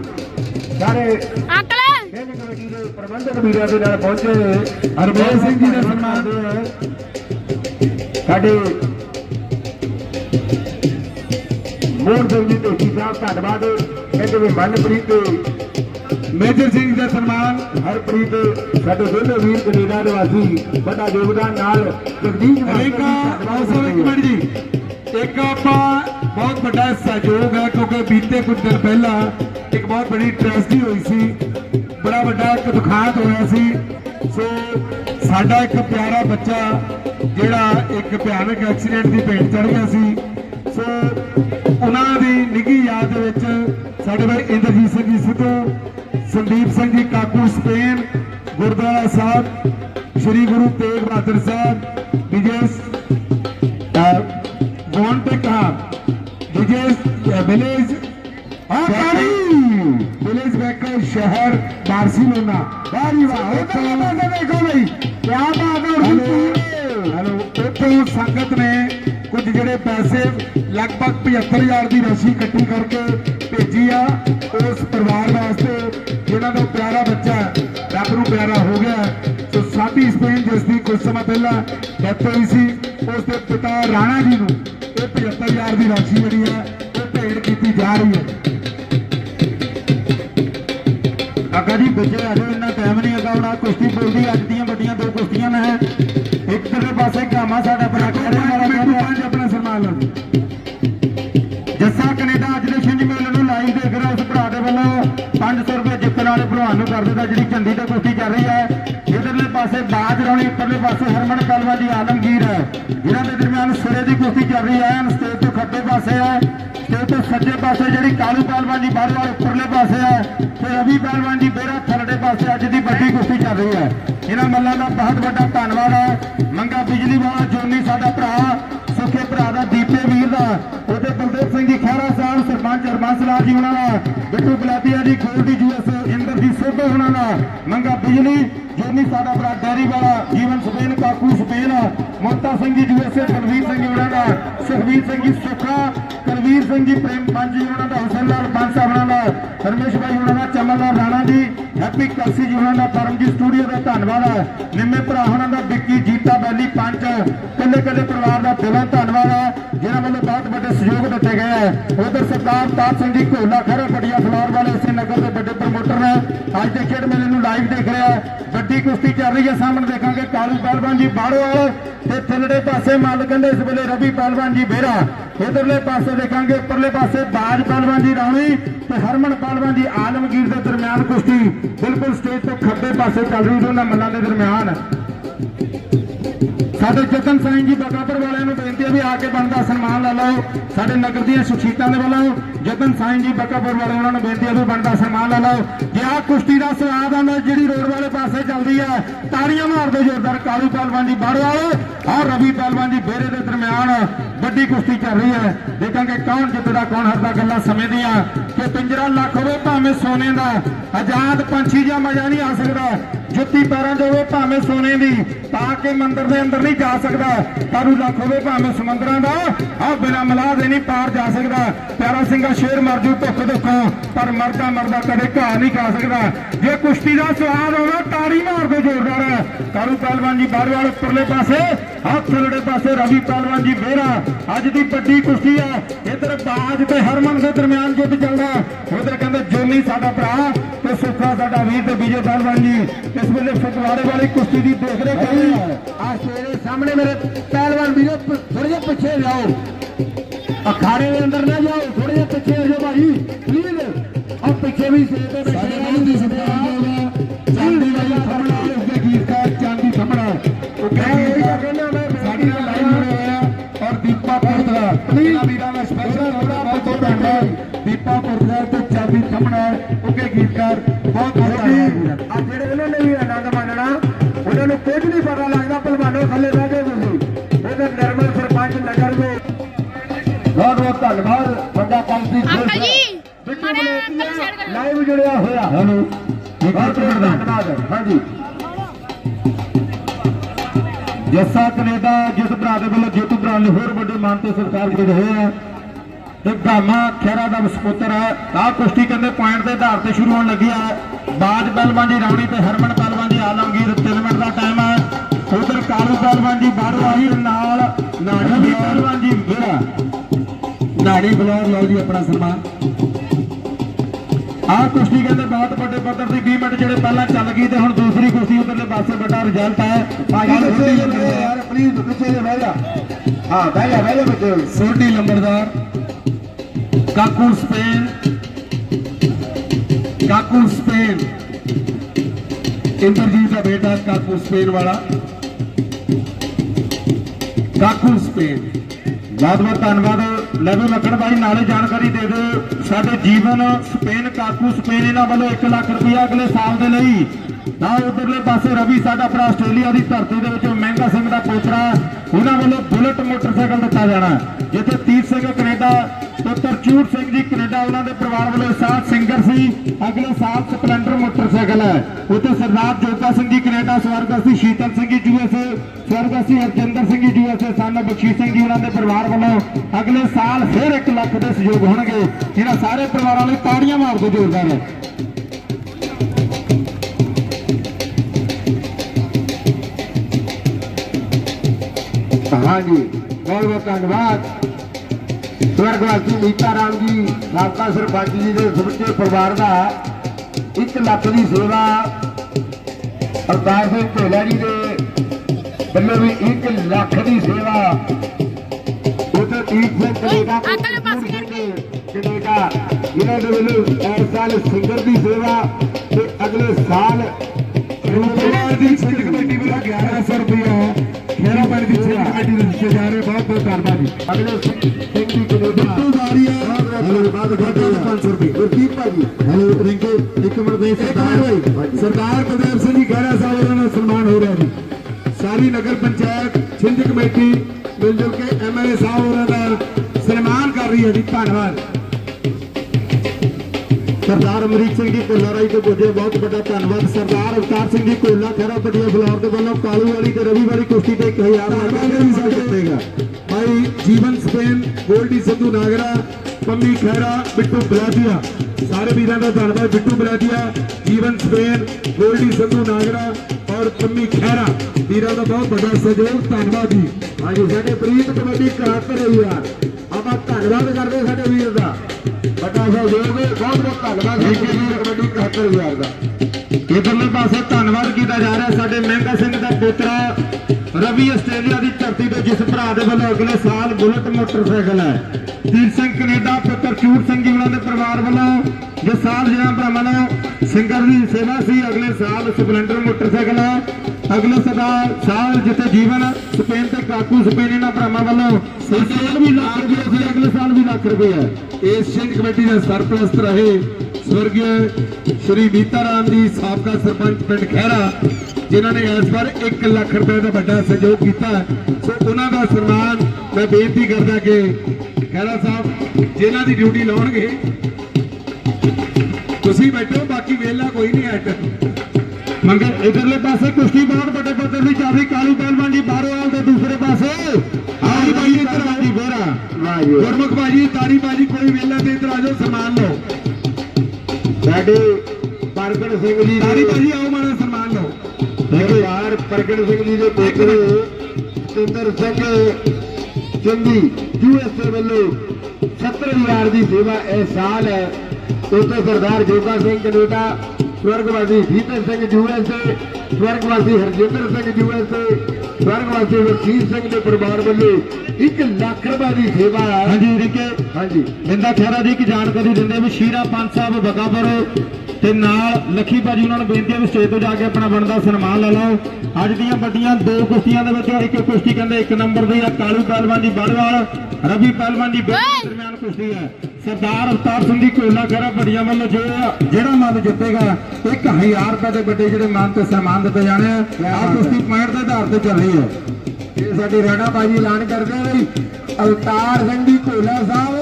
ਸਾਰੇ ਅੰਕਲ ਖੇਡ ਕਮੇਟੀ ਦੇ ਪ੍ਰਬੰਧਕ ਵੀਰਾਂ ਦੇ ਨਾਲ ਪਹੁੰਚੇ ਹੋਏ ਹਰਮੇਲ ਸਿੰਘ ਜੀ ਦਾ ਸਨਮਾਨ ਦੇ ਸਾਡੇ ਮੋਹਨ ਸਿੰਘ ਜੀ ਢੋਟੀ ਸਾਹਿਬ ਧੰਨਵਾਦ। ਕਹਿੰਦੇ ਵੀ ਮਨਪ੍ਰੀਤ ਮੇਜਰ ਸਿੰਘ ਦਾ ਸਨਮਾਨ ਹਰਪ੍ਰੀਤ ਸਾਡੇ ਦੋਨੋਂ ਵੀਰ ਕੈਨੇਡਾ ਨਿਵਾਸੀ ਵੱਡਾ ਯੋਗਦਾਨ ਨਾਲ ਜਗਦੀਸ਼ ਰੇਖਾ ਮੌਸਮ ਇੱਕ ਮਿੰਟ ਜੀ। ਇੱਕ ਆਪਾਂ ਬਹੁਤ ਵੱਡਾ ਸਹਿਯੋਗ ਹੈ ਕਿਉਂਕਿ ਬੀਤੇ ਕੁਝ ਦਿਨ ਪਹਿਲਾਂ ਇੱਕ ਬਹੁਤ ਬੜੀ ਟ੍ਰੈਜਡੀ ਹੋਈ ਸੀ। ਬੜਾ ਵੱਡਾ ਇੱਕ ਦੁਖਾਂਤ ਹੋਇਆ ਸੀ। ਸੋ ਸਾਡਾ ਇੱਕ ਪਿਆਰਾ ਬੱਚਾ ਜਿਹੜਾ ਇੱਕ ਭਿਆਨਕ ਐਕਸੀਡੈਂਟ ਦੀ ਭੇਟ ਚੜ ਗਿਆ ਸੀ। ਸੋ ਉਹਨਾਂ ਦੀ ਨਿੱਘੀ ਯਾਦ ਦੇ ਵਿੱਚ ਸਾਡੇ ਭਾਈ ਇੰਦਰਜੀਤ ਸਿੰਘ ਜੀ ਸਿੱਧੂ, ਸੰਦੀਪ ਸਿੰਘ ਜੀ ਕਾਕੂ ਸਪੇਨ, ਗੁਰਦੁਆਰਾ ਸਾਹਿਬ, ਸ੍ਰੀ ਗੁਰੂ ਤੇਗ ਬਹਾਦਰ ਸਾਹਿਬ, ਵਿਜੇ ਬਾਰਸੀਲੋਨਾ ਵਾਹ ਜੀ ਵਾਹ ਉਹ ਤਾਂ ਬਾਤ ਦੇਖੋ ਬਈ ਕੀ ਬਾਤ ਹੈ ਹਲੋ ਉੱਥੋਂ ਸੰਗਤ ਨੇ ਕੁਝ ਜਿਹੜੇ ਪੈਸੇ ਲਗਭਗ 75000 ਦੀ ਰਾਸ਼ੀ ਇਕੱਠੀ ਕਰਕੇ ਭੇਜੀ ਆ ਉਸ ਪਰਿਵਾਰ ਵਾਸਤੇ ਜਿਨ੍ਹਾਂ ਦਾ ਪਿਆਰਾ ਬੱਚਾ ਰੱਬ ਨੂੰ ਪਿਆਰਾ ਹੋ ਗਿਆ ਸੋ ਸਾਡੀ ਸਪੇਨ ਜਿਸ ਦੀ ਕੁਝ ਸਮਾਂ ਪਹਿਲਾਂ ਡੈਥ ਹੋਈ ਸੀ ਉਸ ਦੇ ਪਿਤਾ ਰਾਣਾ ਜੀ ਨੂੰ ਇਹ 75000 ਦੀ ਰਾਸ਼ੀ ਜਿਹੜੀ ਹੈ ਉਹ ਭੇਟ ਕੀਤੀ ਜਾ ਰਹੀ ਹੈ। ਅੱਗਾ ਜੀ, ਬੱਚੇ ਆਜੋ ਇੰਨਾ ਟਾਈਮ ਨਹੀਂ ਹੈਗਾ ਹੁਣ। ਕੁਸ਼ਤੀ ਬੋਲਦੀ ਅੱਜ ਦੀਆਂ ਵੱਡੀਆਂ ਦੋ ਕੁਸ਼ਤੀਆਂ ਨੇ ਇੱਕ ਤਰ੍ਹਾਂ ਪਾਸੇ ਗਾਮਾ ਸਾਡਾ ਬੜਾ ਖੜੇ ਮਾਰਾ ਪੰਜ ਆਪਣਾ ਸਨਮਾਨ ਲਓ ਜੱਸਾ ਕੈਨੇਡਾ, ਅੱਜ ਦੇ ਛਿੰਝ ਮੇਲੇ ਨੂੰ ਲਾਈਵ ਦੇਖ ਰਿਹਾ ਉਸ ਭਰਾ ਦੇ ਵੱਲੋਂ। 500 ਰੁਪਏ ਜਿੱਤਣ ਵਾਲੇ ਭਲਵਾਨ ਨੂੰ ਕਰ ਦਿੱਤਾ, ਜਿਹੜੀ ਚੰਦੀ ਤੇ ਕੁਸ਼ਤੀ ਚੱਲ ਰਹੀ ਹੈ। ਪਾਸੇ ਬਾਜ ਰੌਣੀ ਉੱਪਰਲੇ ਪਾਸੇ ਹਰਮਨ ਕਲਵਾ ਦੀ ਆਲਮਗੀਰ। ਹੈ ਜਿਨ੍ਹਾਂ ਦੇ ਦਰਮਿਆਨ ਸਿਰੇ ਦੀ ਕੁਸ਼ਤੀ ਚੱਲ ਰਹੀ ਹੈ ਸਟੇਜ ਤੋਂ ਖੱਬੇ ਪਾਸੇ ਹੈ। ਸਟੇਜ ਤੋਂ ਸੱਜੇ ਪਾਸੇ ਜਿਹੜੀ ਕਾਲੂ ਪਹਿਲਵਾਨ ਜੀ ਬਾਹਰ ਵਾਲੇ ਉੱਪਰਲੇ ਪਾਸੇ ਹੈ। ਤੇ ਰਵੀ ਪਹਿਲਵਾਨ ਜੀ ਬੇਰਾ ਥਰੜੇ ਪਾਸੇ ਅੱਜ ਦੀ ਵੱਡੀ ਕੁਸ਼ਤੀ ਚੱਲ ਰਹੀ ਹੈ। ਇਹਨਾਂ ਮੱਲਾਂ ਦਾ ਬਹੁਤ ਵੱਡਾ ਧੰਨਵਾਦ ਹੈ। ਮੰਗਾ ਬਿਜਲੀ ਵਾਲਾ ਜੋਨੀ ਸਾਡਾ ਭਰਾ, ਸੁਖੇ ਭਰਾ ਦਾ ਦੀਪੇ ਵੀਰ ਦਾ, ਉਹਦੇ ਬਲਦੇਵ ਸਿੰਘ ਜੀ ਖਹਿਰਾ ਸਰਪੰਚ ਹਰਬੰਸ ਲਾਲ ਜੀ ਉਹਨਾਂ ਦਾ ਬਿੱਟੂ ਬਲਾਤੀਆ ਜੀ ਗੋਲਡੀ ਜੂਐਸ ਇੰਦਰ ਜੀ ਸੋਢੋ ਉਹਨਾਂ ਦਾ ਮੰਗਾ ਬਿਜਲੀ, ਜੋਨੀ ਸਾਡਾ ਭਰਾ ਡੈਰੀ ਵਾਲਾ Jeevan Spain, Kaku Spain Mota Singh ji USA Balvir Singh ji ਉਹਨਾਂ ਦਾ ਸੁਖਵੀਰ ਸਿੰਘ ਜੀ ਸੁਖਾ ਸਿੰਘ ਜੀ ਪ੍ਰੇਮ ਪੰਜ ਜੀ, ਉਹਨਾਂ ਦਾ ਹੁਸਨ ਲਾਲ ਪੰਜ ਸਾਹਿਬ ਉਹਨਾਂ ਦਾ ਰਮੇਸ਼ ਭਾਈ ਉਹਨਾਂ ਦਾ ਚਮਨ ਲਾਲ ਰਾਣਾ ਜੀ, ਹੈਪੀ ਕਲਸੀ ਜੀ ਉਹਨਾਂ ਦਾ ਪਰਮਜੀ ਸਟੂਡੀਓ ਦਾ ਧੰਨਵਾਦ ਨਿੰਮੇ ਭਰਾ ਉਹਨਾਂ ਦਾ, ਵਿੱਕੀ, ਜੀਤਾ ਬੈਲੀ ਪੰਜ ਕੱਲੇ ਕੱਲੇ ਪਰਿਵਾਰ ਦਾ ਦਿਲੋਂ ਧੰਨਵਾਦ ਹੈ, ਜਿਨ੍ਹਾਂ ਵੱਲੋਂ ਬਹੁਤ ਵੱਡੇ ਸਹਿਯੋਗ ਦਿੱਤੇ ਗਏ ਹੈ। ਉਧਰ ਸਰਦਾਰ ਤਾਜ ਸਿੰਘ ਜੀ ਘੋਲਾ ਖਰੇ ਬੜੀਆ ਫਲੋਰ ਵਾਲੇ ਇਸੇ ਨਗਰ ਦੇ ਵੱਡੇ ਪ੍ਰਮੋਟਰ ਨੇ। ਅੱਜ ਦੇ ਖੇਡ ਮੇਲੇ ਨੂੰ ਲਾਈਵ ਦੇਖ ਰਿਹਾ ਵੱਡੀ ਕੁਸ਼ਤੀ ਚੱਲ ਰਹੀ ਹੈ, ਸਾਹਮਣੇ ਦੇਖਾਂਗੇ ਕਾਲੂ ਪਹਿਲਵਾਨ ਜੀ ਬਾੜੋਵਾਲ ਤੇ ਥੱਲੜੇ ਪਾਸੇ ਮੱਲ ਕੰਡੇ ਇਸ ਵੇਲੇ ਰਵੀ ਪਹਿਲਵਾਨ ਜੀ ਬੇਰਾ ਇਧਰਲੇ ਪਾਸੇ ਦੇਖਾਂਗੇ, ਉੱਪਰਲੇ ਪਾਸੇ ਬਾਜ ਪਹਿਲਵਾਨ ਜੀ ਰਾਣੀ ਤੇ ਹਰਮਨ ਪਹਿਲਵਾਨ ਜੀ ਆਲਮਗੀਰ ਦੇ ਦਰਮਿਆਨ ਕੁਸ਼ਤੀ ਬਿਲਕੁਲ ਸਟੇਜ ਤੋਂ ਖੱਬੇ ਪਾਸੇ ਚੱਲ ਰਹੀ ਦੋਨਾਂ ਮੱਲਾਂ ਦੇ ਦਰਮਿਆਨ। ਸਾਡੇ ਜਤਨ ਸਿੰਘ ਜੀ ਬਕਾਪੁਰ ਵਾਲਿਆਂ ਨੂੰ ਬੇਨਤੀ ਵੀ ਆ ਕੇ ਬਣਦਾ ਸਨਮਾਨ ਲੈ ਲਓ। ਸਾਡੇ ਨਗਰ ਦੀਆਂ ਸ਼ਖਸੀਅਤਾਂ ਦੇ ਵੱਲੋਂ ਜਤਨ ਸਿੰਘ ਜੀ, ਬਕਾਪੁਰ ਵਾਲੇ ਉਹਨਾਂ ਨੂੰ ਬੇਨਤੀ ਹੈ ਵੀ ਬਣਦਾ ਸਨਮਾਨ ਲੈ ਲਓ। ਜੇ ਆ ਕੁਸ਼ਤੀ ਦਾ ਸਵਾਦ ਆਉਂਦਾ ਜਿਹੜੀ ਰੋਡ ਵਾਲੇ ਪਾਸੇ ਚੱਲਦੀ ਹੈ ਤਾੜੀਆਂ ਮਾਰਦੇ ਜ਼ੋਰਦਾਰ ਕਾਲੂ ਪਹਿਲਵਾਨ ਜੀ ਬਾੜਵਾਲ ਔਰ ਰਵੀ ਪਹਿਲਵਾਨ ਜੀ ਬੇਰੇ ਦੇ ਦਰਮਿਆਨ ਵੱਡੀ ਕੁਸ਼ਤੀ ਚੱਲ ਰਹੀ ਹੈ। ਦੇਖਾਂਗੇ ਕੌਣ ਜਿੱਤਦਾ, ਕੌਣ ਹਰਦਾ ਗੱਲਾਂ ਸਮੇਂ ਦੀਆਂ। ਕਿ ਪਿੰਜਰਾ ਲੱਖ ਹੋਵੇ, ਭਾਵੇਂ ਸੋਨੇ ਦਾ। ਆਜ਼ਾਦ ਪੰਛੀ ਜਾਂ ਮਜ਼ਾ ਨਹੀਂ ਆ ਸਕਦਾ। ਜੁੱਤੀ ਪੈਰਾਂ ਦੇ ਹੋਵੇ, ਭਾਵੇਂ ਸੋਨੇ ਦੀ। ਤਾਂ ਕਿ ਮੰਦਰ ਦੇ ਅੰਦਰ ਨਹੀਂ ਜਾ ਸਕਦਾ। ਤਾਰੂ ਲੱਖ ਹੋਵੇ ਭਾਵੇਂ ਸਮੁੰਦਰਾਂ ਦਾ। ਆ ਬਿਨਾ ਮਲਾਹ ਦੇ ਨਹੀਂ ਪਾਰ ਜਾ ਸਕਦਾ। ਪਿਆਰਾ ਸਿੰਘਾ ਸ਼ੇਰ ਮਰਜੂ ਭੁੱਖ ਦੁੱਖੋਂ। ਪਰ ਮਰਦਾ ਮਰਦਾ ਕਦੇ ਘਾਹ ਨਹੀਂ ਖਾ ਸਕਦਾ। ਜੇ ਕੁਸ਼ਤੀ ਦਾ ਸਵਾਦ ਹੋਵੇ ਤਾੜੀ ਮਾਰ ਦੋ ਜ਼ੋਰਦਾਰ ਕਾਲੂ ਪਹਿਲਵਾਨ ਜੀ ਬਾਹਰ ਬਾਹਰਵਾਲ, ਉੱਪਰਲੇ ਪਾਸੇ। ਹੱਥ ਪਾਸੇ ਰਵੀ ਪਹਿਲਵਾਨ ਜੀ ਬੇਰਾ ਅੱਜ ਦੀ ਵੱਡੀ ਕੁਸ਼ਤੀ ਆ। ਇਧਰ ਬਾਜ ਤੇ ਹਰਮਨ ਦੇ ਦਰਮਿਆਨ ਜੁੱਧ ਚੱਲਦਾ। ਉਧਰ ਕਹਿੰਦੇ ਜੋਨੀ ਸਾਡਾ ਭਰਾ ਤੇ ਸੁੱਖਾ ਸਾਡਾ ਵੀਰ ਤੇ ਵਿਜੇ ਪਹਿਲਵਾਨ ਜੀ। ਇਸ ਵੇਲੇ ਫੁਟਵਾੜੇ ਵਾਲੀ ਕੁਸ਼ਤੀ ਦੀ ਦੇਖ ਰਹੇ ਕਰ ਆ ਸ਼ੇਰੇ ਸਾਹਮਣੇ ਮੇਰੇ ਪਹਿਲਵਾਨ ਵੀਰੋ ਥੋੜੇ ਜਿਹਾ ਪਿੱਛੇ ਜਾਓ। ਅਖਾੜੇ ਦੇ ਅੰਦਰ ਨਾ ਜਾਓ ਥੋੜੇ ਜਿਹਾ ਪਿੱਛੇ ਹੋ ਜਾਓ ਭਾਈ ਪਲੀਜ਼ ਆ ਪਿੱਛੇ ਵੀ ਸ਼ੇਰ ਦੇ ਬੈਠੇ ਦੀ ਚਾਂਦੀ ਵਾਲੀ ਖਬੜਾ ਉਸਦੇ ਗੀਤਕਾਰ ਚਾਂਦੀ ਖਬੜਾ ਉਹ ਕਹਿੰਦੇ ਸਾਡੇ ਨਾਲ ਲਾਈਵ ਜੁੜੇ ਹੋਏ ਆ ਔਰ ਦੀਪਾ ਪੁਰਤਗਾਲ ਪਲੀਜ਼ ਵੀਰਾਂ ਦਾ ਸਪੈਸ਼ਲ ਥੋੜਾ ਬਹੁਤ ਧੰਨਵਾਦ। ਦੀਪਾ ਪੁਰਤਗਾਲ ਤੇ ਚਾਂਦੀ ਖਬੜਾ ਉਹਦੇ ਗੀਤਕਾਰ ਬਹੁਤ ਬਹੁਤ ਧੰਨਵਾਦ। ਆ ਜਿਹੜੇ ਉਹਨਾਂ ਨੇ ਵੀ ਆਨੰਦ ਮਾਣਨਾ ਉਹਨਾਂ ਨੂੰ ਕੁਝ ਨਹੀਂ ਪਤਾ ਲੱਗਦਾ ਪਹਿਲਵਾਨੋ ਥੱਲੇ ਬਹਿ ਗਏ ਤੁਸੀਂ। ਉਹਦੇ ਨਰਮਲ ਸਰਪੰਚ ਨਗਰ ਦੇ। ਬਹੁਤ ਬਹੁਤ ਧੰਨਵਾਦ ਕੰਮ ਦੀ ਅੰਕਲ ਜੀ ਮਾਰੇ ਅੰਕਲ ਸਾਈਡ ਕਰ ਲਾਈਵ ਜੁੜਿਆ ਹੋਇਆ। ਹੈਲੋ ਬਹੁਤ ਬਹੁਤ ਧੰਨਵਾਦ। ਹਾਂਜੀ। ਜੱਸਾ ਕੈਨੇਡਾ ਜਿਸ ਭਰਾ ਦੇ ਵੱਲੋਂ ਜੇਤੂ ਭਰਾ ਨੇ ਹੋਰ ਵੱਡੇ ਮਾਨ ਤੇ ਸਤਿਕਾਰ ਕੀਤੇ ਹੋਏ ਆ। ਤੇ ਗਾਮਾ ਖੇਰਾ ਦਾ ਸਪੁੱਤਰ ਹੈ ਆਹ ਕੁਸ਼ਤੀ ਕਹਿੰਦੇ ਪੁਆਇੰਟ ਦੇ ਆਧਾਰ ਤੇ ਸ਼ੁਰੂ ਹੋਣ ਲੱਗੀ ਆ। ਬਾਜ ਪਹਿਲਵਾਨ ਦੀ ਰਾਣੀ ਤੇ ਹਰਮਨ ਪਹਿਲਵਾਨ ਦੀ ਆਲਮਗੀਰ 3 ਮਿੰਟ ਦਾ ਟਾਈਮ ਹੈ ਉਧਰ ਕਾਲੂ ਪਹਿਲਵਾਨ ਦੀ ਬਾੜਵਾਹੀ ਨਾਲ ਨਾੜੀ ਪਹਿਲਵਾਨ ਜੀ ਮੇਰਾ ਨਾੜੀ ਬਲੌਰ ਲਓ ਜੀ ਆਪਣਾ ਸਨਮਾਨ ਆਹ ਕੁਸ਼ਤੀ ਕਹਿੰਦੇ ਬਹੁਤ ਵੱਡੇ ਪੱਧਰ ਦੀ 20 ਮਿੰਟ ਜਿਹੜੇ ਪਹਿਲਾਂ ਚੱਲ ਗਈ ਤੇ ਹੁਣ ਦੂਸਰੀ ਕੁਸ਼ਤੀ ਉਧਰਲੇ ਪਾਸੇ ਵੱਡਾ ਰਿਜ਼ਲਟ ਹੈ ਭਾਜੀ ਪਿੱਛੇ ਜੇ ਬਹਿ ਜਾ ਯਾਰ ਪਲੀਜ਼ ਪਿੱਛੇ ਜੇ ਬਹਿ ਜਾ। ਹਾਂ ਬਹਿ ਜਾ ਬਹਿ ਜਾ ਬੱਚੇ ਸੋਢੀ ਲੰਬੜਦਾਰ। ਕਾਕੂ ਸਪੇਨ। ਕਾਕੂ ਸਪੇਨ। ਇੰਦਰਜੀਤ ਦਾ ਬੇਟਾ ਕਾਕੂ ਸਪੇਨ ਵਾਲਾ। ਕਾਕੂ ਸਪੇਨ। ਬਹੁਤ ਬਹੁਤ ਧੰਨਵਾਦ। ਲੈਵਲ ਲੱਖਣ ਭਾਈ ਨਾਲੇ ਜਾਣਕਾਰੀ ਦੇ ਦਿਓ। ਸਾਡੇ ਜੀਵਨ ਸਪੇਨ, ਕਾਕੂ ਸਪੇਨ ਇਹਨਾਂ ਵੱਲੋਂ 1 ਲੱਖ ਰੁਪਇਆ ਅਗਲੇ ਸਾਲ ਦੇ ਲਈ। ਨਾ ਉਧਰਲੇ ਪਾਸੇ ਰਵੀ, ਸਾਡਾ ਭਰਾ ਆਸਟ੍ਰੇਲੀਆ ਦੀ ਧਰਤੀ ਦੇ ਵਿੱਚ ਮਹਿੰਗਾ ਸਿੰਘ ਦਾ ਪੋਤਰਾ, ਉਹਨਾਂ ਵੱਲੋਂ ਬੁਲਟ ਮੋਟਰਸਾਈਕਲ ਦਿੱਤਾ ਜਾਣਾ। ਜਿੱਥੇ ਤੀਰ ਸਿੰਘ ਕੈਨੇਡਾ, ਪੁੱਤਰ ਚੂਟ ਸਿੰਘ ਜੀ ਕੈਨੇਡਾ, ਉਹਨਾਂ ਦੇ ਪਰਿਵਾਰ ਵੱਲੋਂ ਸਾਥ ਸਿੰਗਰ ਸੀ। ਅਗਲੇ ਸਾਲ ਸਪਲੈਂਡਰ ਮੋਟਰਸਾਈਕਲ ਹੈ ਉੱਥੇ ਸਰਦਾਰ Joga Singh ji Canada ਸਵਰਗਸਤੀ Sheetal Singh ji USA ਸਵਰਗਸਤੀ Harjinder Singh ji USA ਸਨ ਬਖਸ਼ੀਸ਼ ਸਿੰਘ ਜੀ ਉਹਨਾਂ ਦੇ ਪਰਿਵਾਰ ਵੱਲੋਂ ਅਗਲੇ ਸਾਲ ਫਿਰ 1 ਲੱਖ ਦੇ ਸਹਿਯੋਗ ਹੋਣਗੇ ਇਹਨਾਂ ਸਾਰੇ ਪਰਿਵਾਰਾਂ ਲਈ ਤਾੜੀਆਂ ਮਾਰ ਦਿਓ ਜ਼ੋਰਦਾਰ ਹਾਂਜੀ, ਬਹੁਤ ਬਹੁਤ ਧੰਨਵਾਦ। ਸਵਰਗਵਾਸੀ ਨੀਤਾ ਰਾਮ ਜੀ ਸਾਬਕਾ ਸਰਪੰਚ ਜੀ ਦੇ ਸਮੁੱਚੇ ਪਰਿਵਾਰ ਦਾ 1 ਲੱਖ ਦੀ ਸੇਵਾ ਅਰਦਾਸ ਸਿੰਘ ਢੋਲਾ ਜੀ ਦੇ ਵੱਲੋਂ ਵੀ 1 ਲੱਖ ਦੀ ਸੇਵਾ ਉਧਰ ਦੀਪ ਸਿੰਘ ਕਨੇਡਾ ਸਿੰਘ ਕਨੇਡਾ ਇਹਨਾਂ ਦੇ ਵੱਲੋਂ ਇਸ ਸਾਲ ਸਿੰਗਰ ਦੀ ਸੇਵਾ ਤੇ ਅਗਲੇ ਸਾਲ ਰੂਪਵਾਰ ਦੀ ਸਿੱਖ ਕਮੇਟੀ ਵੱਲੋਂ 1100 ਰੁਪਇਆ ਖੇਰਾ ਪਿੰਡ ਦੀ ਸਿੱਖ ਕਮੇਟੀ ਦੇ ਰਹੇ ਬਹੁਤ ਬਹੁਤ ਧੰਨਵਾਦ ਜੀ। ਅਗਲੇ ਸਿੰਘ ਦੀ ਕਨੇਡਾ ਬਿੱਟੂ ਬਾਰੀਆ ਹਲੋ ਬਾਦ ਘਟਾ 500 ਰੁਪਏ ਗੁਰਦੀਪ ਭਾਜੀ ਹਲੋ ਰਿੰਕੇ ਇੱਕ ਮਿੰਟ ਦੇ ਸਰਦਾਰ ਸਰਦਾਰ ਕੁਲਦੀਪ ਸਿੰਘ ਜੀ ਖਹਿਰਾ ਸਾਹਿਬ ਉਹਨਾਂ ਨੂੰ ਸਨਮਾਨ ਹੋ ਰਿਹਾ ਜੀ। ਸਾਰੀ ਨਗਰ ਪੰਚਾਇਤ ਛਿੰਝ ਕਮੇਟੀ ਮਿਲ ਜੁਲ ਕੇ ਐਮਐਲਏ ਸਾਹਿਬ ਉਹਨਾਂ ਦਾ ਸਨਮਾਨ ਕਰ ਰਹੀ ਹੈ ਜੀ ਧੰਨਵਾਦ। ਸਰਦਾਰ ਅਮਰੀਕ ਸਿੰਘ ਜੀ ਕੋਲਾ ਰਾਈ ਤੋਂ ਪੁੱਜੇ ਬਹੁਤ ਵੱਡਾ ਧੰਨਵਾਦ। ਸਰਦਾਰ ਅਵਤਾਰ ਸਿੰਘ ਜੀ ਕੋਲਾ ਖੈਰਾ ਪਟਿਆ ਫਲੋਰ ਦੇ ਵੱਲੋਂ ਕਾਲੂ ਵਾਲੀ ਤੇ ਰਵੀ ਵਾਲੀ ਕੁਸ਼ਤੀ ਤੇ 1000 ਰੁਪਏ ਵੀ ਸਾਡੇ ਜਿੱਤੇਗਾ ਭਾਈ ਜੀਵਨ ਸਪੇਨ ਗੋਲਡੀ ਸੰਧੂ ਨਾਗਰਾ ਪੰਮੀ ਖਹਿਰਾ ਬਿੱਟੂ ਬਲਾਟੀਆ। ਸਾਰੇ ਵੀਰਾਂ ਦਾ ਧੰਨਵਾਦ ਬਿੱਟੂ ਬਲਾਟੀਆ ਜੀਵਨ ਸਪੇਨ ਗੋਲਡੀ ਸੰਧੂ ਨਾਗਰਾ ਔਰ ਪੰਮੀ ਖਹਿਰਾ। ਵੀਰਾਂ ਦਾ ਬਹੁਤ ਵੱਡਾ ਸਹਿਯੋਗ ਧੰਨਵਾਦ ਜੀ। ਹਾਂਜੀ ਸਾਡੇ ਪ੍ਰੀਤ ਕਮੇਟੀ ਕਰਾਤਰ ਰਹੀ ਆ। ਆਪਾਂ ਧੰਨਵਾਦ ਕਰਦੇ ਸਾਡੇ ਵੀਰ ਦਾ। ਵੱਡਾ ਸਹਿਯੋਗ ਹੈ ਬਹੁਤ ਬਹੁਤ ਧੰਨਵਾਦ ਸਾਡੇ ਪ੍ਰੀਤ ਕਮੇਟੀ 71000 ਦਾ। ਇਧਰਲੇ ਪਾਸੇ ਧੰਨਵਾਦ ਕੀਤਾ ਜਾ ਰਿਹਾ ਸਾਡੇ ਮਹਿੰਗਾ ਸਿੰਘ ਦਾ ਪੋਤਰਾ ਰਵੀ ਆਸਟ੍ਰੇਲੀਆ ਦੀ ਧਰਤੀ ਤੇ ਜਿਸ ਭਰਾ ਦੇ ਵੱਲੋਂ ਅਗਲੇ ਸਾਲ ਬੁਲਟ ਮੋਟਰਸਾਈਕਲ ਹੈ। ਤੀਰ ਸਿੰਘ ਕੈਨੇਡਾ ਪੁੱਤਰ ਚੂਰ ਸਿੰਘ ਜੀ ਉਹਨਾਂ ਦੇ ਪਰਿਵਾਰ ਵੱਲੋਂ ਜਿਸ ਸਾਲ ਜਿਹਨਾਂ ਭਰਾਵਾਂ ਨੂੰ ਸਿੰਗਰ ਦੀ ਸੇਵਾ ਸੀ ਅਗਲੇ ਸਾਲ ਸਪਲੈਂਡਰ ਮੋਟਰਸਾਈਕਲ ਅਗਲੇ ਸਾਲ ਸਾਲ ਜਿੱਥੇ ਜੀਵਨ ਸਪੇਨ ਤੇ ਕਾਕੂ ਸਪੇਨ ਇਹਨਾਂ ਭਰਾਵਾਂ ਵੱਲੋਂ ਇਸ ਸਾਲ ਵੀ ਲੱਖ ਰੁਪਏ ਸੀ ਅਗਲੇ ਸਾਲ ਵੀ ਲੱਖ ਰੁਪਏ ਹੈ। ਇਸ ਸਿੰਘ ਕਮੇਟੀ ਦੇ ਸਰਪ੍ਰਸਤ ਰਹੇ ਸਵਰਗੀ ਸ਼੍ਰੀ ਨੀਤਾ ਰਾਮ ਜੀ, ਸਾਬਕਾ ਸਰਪੰਚ ਪਿੰਡ ਖਹਿਰਾ, ਜਿਨ੍ਹਾਂ ਨੇ ਇਸ ਵਾਰ 1 ਲੱਖ ਰੁਪਏ ਦਾ ਵੱਡਾ ਸਹਿਯੋਗ ਕੀਤਾ। ਸੋ ਉਹਨਾਂ ਦਾ ਸਨਮਾਨ ਮੈਂ ਬੇਨਤੀ ਕਰਦਾ ਕਿ ਖਹਿਰਾ ਸਾਹਿਬ, ਜਿਨ੍ਹਾਂ ਦੀ ਡਿਊਟੀ ਲਾਉਣਗੇ, ਤੁਸੀਂ ਬੈਠੋ, ਬਾਕੀ ਵੇਲਾ ਕੋਈ ਨਹੀਂ ਹੈ ਮੰਗੇ ਇਧਰਲੇ ਪਾਸੇ ਕੁਸ਼ਤੀ ਬਹੁਤ ਵੱਡੇ ਪੱਧਰ ਦੀ ਚੱਲ ਰਹੀ ਕਾਲੂ ਪਹਿਲਵਾਨ ਜੀ ਬਾਰੋਵਾਲ ਦੇ ਦੂਸਰੇ ਪਾਸੇ। ਗੁਰਮੁਖ ਭਾਜੀ ਤਾਰੀ ਭਾਜੀ ਕੋਈ ਵੇਲਾ ਤੇ ਇੱਧਰ ਆ ਜਾਓ ਸਨਮਾਨ ਲਓ। ਸਾਡੇ ਪ੍ਰਗਟ ਸਿੰਘ ਜੀ ਤਾਰੀ ਭਾਜੀ ਆਓ ਮਾੜਾ ਸਨਮਾਨ ਲਓ। ਸਰਦਾਰ ਪ੍ਰਗਟ ਸਿੰਘ ਜੀ ਦੇ ਪੋਤਰੇ ਸਤਿੰਦਰ ਸਿੰਘ ਚੰਦੀ ਯੂਐਸਏ ਵੱਲੋਂ 70000 ਦੀ ਸੇਵਾ ਇਸ ਸਾਲ ਹੈ। ਉਤੇ ਸਰਦਾਰ ਜੋਗਾ ਸਿੰਘ ਕੈਨੇਡਾ ਸਵਰਗਵਾਸੀ ਜੀਤਨ ਸਿੰਘ ਯੂਐਸਏ ਸਵਰਗਵਾਸੀ ਹਰਜਿੰਦਰ ਸਿੰਘ ਯੂਐਸਏ ਸਵਰਗਵਾਸੀ ਵਰਸੀਰ ਸਿੰਘ ਦੇ ਪਰਿਵਾਰ ਵੱਲੋਂ 1 ਲੱਖ ਰੁਪਏ ਦੀ ਸੇਵਾ ਹੈ। ਹਾਂਜੀ ਰਿਕੇ ਹਾਂਜੀ। ਬਿੰਦਾ ਖੈਰਾ ਜੀ ਕੀ ਜਾਣਕਾਰੀ ਦਿੰਦੇ ਵੀ ਸ਼ੀਰਾ ਪੰਜ ਸਾਹਿਬ ਬਗਾਪੁਰ ਤੇ ਨਾਲ ਲੱਖੀ ਭਾਜੀ ਉਹਨਾਂ ਨੂੰ ਬੇਨਤੀ ਹੈ ਵੀ ਸਟੇਜ ਤੋਂ ਜਾ ਕੇ ਆਪਣਾ ਬਣਦਾ ਸਨਮਾਨ ਲੈ ਲਓ। ਅੱਜ ਦੀਆਂ ਵੱਡੀਆਂ ਦੋ ਕੁਸ਼ਤੀਆਂ ਦੇ ਵਿੱਚੋਂ ਇੱਕ ਕੁਸ਼ਤੀ ਕਹਿੰਦੇ ਇੱਕ ਨੰਬਰ ਦੀ ਆ ਕਾਲੂ ਪਹਿਲਵਾਨ ਦੀ ਬੜਵਾਲ ਰਵੀ ਪਹਿਲਵਾਨ ਦੀ ਦਰਮਿਆਨ ਕੁਸ਼ਤੀ ਹੈ। ਸਰਦਾਰ ਅਵਤਾਰ ਸਿੰਘ ਦੀ ਕੋਲਾ ਖੈਰਾ ਵੱਡੀਆਂ ਵੱਲੋਂ ਜੋ ਜਿਹੜਾ ਮੱਲ ਜਿੱਤੇਗਾ 1000 ਰੁਪਏ ਦੇ ਵੱਡੇ ਜਿਹੜੇ ਮਾਨ ਤੇ ਸਨਮਾਨ ਦਿੱਤੇ ਜਾਣੇ ਆ। ਆਹ ਕੁਸ਼ਤੀ ਪੁਆਇੰਟ ਦੇ ਆਧਾਰ ਤੇ ਚੱਲ ਰਹੀ ਹੈ। ਇਹ ਸਾਡੇ ਰਾਣਾ ਬਾਜੀ ਐਲਾਨ ਕਰਦੇ ਆ ਵੀ ਅਵਤਾਰ ਸਿੰਘ ਦੀ ਕੋਲਾ ਸਾਹਿਬ